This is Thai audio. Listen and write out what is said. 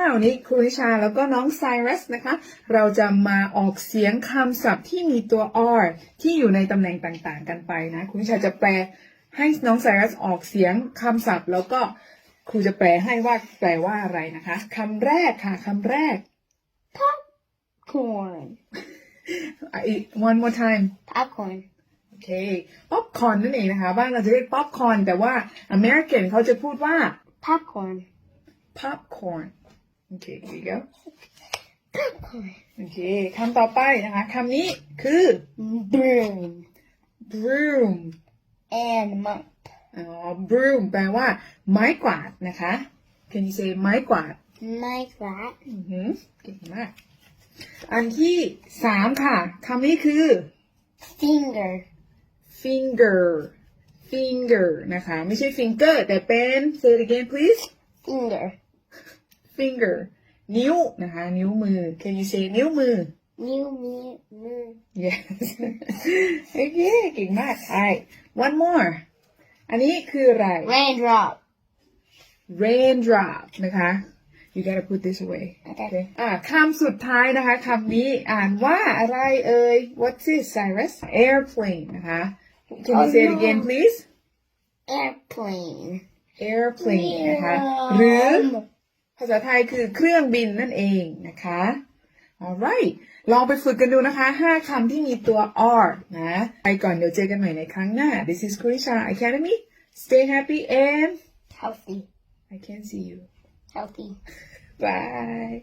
ค่ะวันนี้ครูนิชาแล้วก็น้องไซรัสนะคะ เราจะมาออกเสียงคำศัพท์ที่มีตัว r ที่อยู่ในตำแหน่งต่างๆ กันไปนะครูนิชาจะแปลให้น้องไซรัสออกเสียงคำศัพท์ แล้วก็ครูจะแปลให้ว่าแปลว่าอะไรนะคะคำแรกค่ะคำแรก Corn. อะอีก one more time Popcorn. โอเคป๊อปคอร์นนั่นเองนะคะ บ้านเราจะเรียกป๊อปคอร์นแต่ว่าอเมริกันเขาจะพูดว่า Popcorn. popcorn โอเค here you go Popcorn. โอเคคำต่อไปนะคะคำนี้คือ Broom. broom And mop. อ๋อ broom แปลว่า ไม้กวาดนะคะ can you say ไม้กวาด Like that. อือหือเก่งมาก อันที่สามค่ะคำนี้คือ Finger. finger finger นะคะ ไม่ใช่ finger แต่เป็น say it again please Finger. finger นิ้วนะคะ นิ้วมือ can you say นิ้วมือ New me. me. yes โอเคเก่งมากใช่ one more อันนี้คืออะไร Raindrop. raindrop นะคะ you gotta put this away Okay. อ่าคำสุดท้ายนะคะคำนี้อ่านว่าอะไรเอ่ย what's this Cyrus airplane นะคะ can you say it again please Airplane. airplane นะคะ หรือ ภาษาไทยคือเครื่องบินนั่นเองนะคะ alright ลองไปฝึกกันดูนะคะห้าคำที่มีตัว r นะ ไปก่อนเดี๋ยวเจอกันใหม่ในครั้งหน้า this is Kurisha Academy stay happy and Healthy. I can see you Healthy. bye